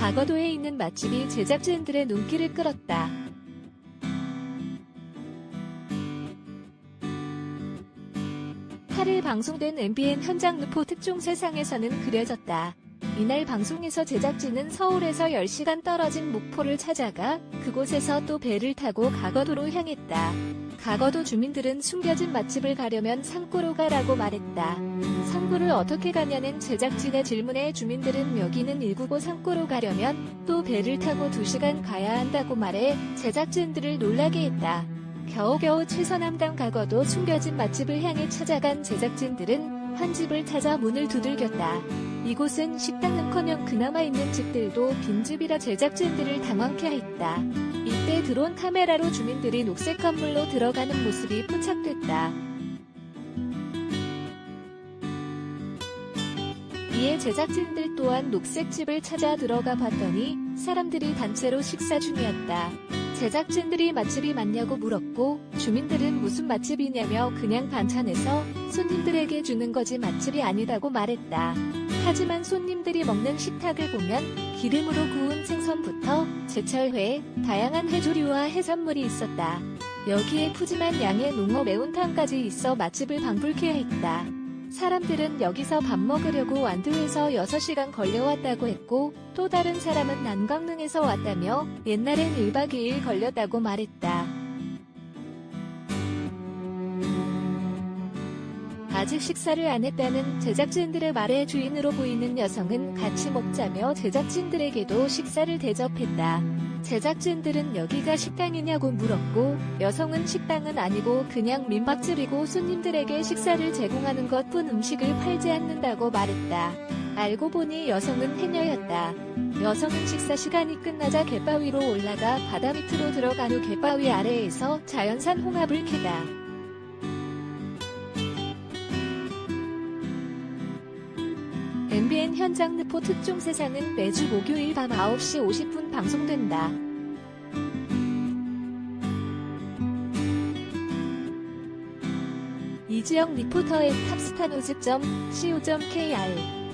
가거도에 있는 맛집이 제작진들의 눈길을 끌었다. 8일 방송된 MBN 현장 누포 특종 세상에서는 그려졌다. 이날 방송에서 제작진은 서울에서 10시간 떨어진 목포를 찾아가 그곳에서 또 배를 타고 가거도로 향했다. 가거도 주민들은 숨겨진 맛집을 가려면 산골로 가라고 말했다. 산골을 어떻게 가냐는 제작진의 질문에 주민들은 여기는 199 산골로 가려면 또 배를 타고 2시간 가야 한다고 말해 제작진들을 놀라게 했다. 겨우겨우 최선암당 가거도 숨겨진 맛집을 향해 찾아간 제작진들은 한 집을 찾아 문을 두들겼다. 이곳은 식당은커녕 그나마 있는 집들도 빈집이라 제작진들을 당황케 했다. 이때 드론 카메라로 주민들이 녹색 건물로 들어가는 모습이 포착됐다. 이에 제작진들 또한 녹색 집을 찾아 들어가 봤더니 사람들이 단체로 식사 중이었다. 제작진들이 맛집이 맞냐고 물었고 주민들은 무슨 맛집이냐며 그냥 반찬에서 손님들에게 주는 거지 맛집이 아니다고 말했다. 하지만 손님들이 먹는 식탁을 보면 기름으로 구운 생선부터 제철회, 다양한 해조류와 해산물이 있었다. 여기에 푸짐한 양의 농어 매운탕까지 있어 맛집을 방불케 했다. 사람들은 여기서 밥 먹으려고 완도에서 6시간 걸려왔다고 했고 또 다른 사람은 난강릉에서 왔다며 옛날엔 1박 2일 걸렸다고 말했다. 아직 식사를 안 했다는 제작진들의 말에 주인으로 보이는 여성은 같이 먹자며 제작진들에게도 식사를 대접했다. 제작진들은 여기가 식당이냐고 물었고 여성은 식당은 아니고 그냥 민박집이고 손님들에게 식사를 제공하는 것뿐 음식을 팔지 않는다고 말했다. 알고 보니 여성은 해녀였다. 여성은 식사 시간이 끝나자 갯바위로 올라가 바다 밑으로 들어간 후 갯바위 아래에서 자연산 홍합을 캐다. MBN 현장 르포 특종 세상은 매주 목요일 밤 9시 50분 방송된다. 이지영 리포터의 탑스타노즈.co.kr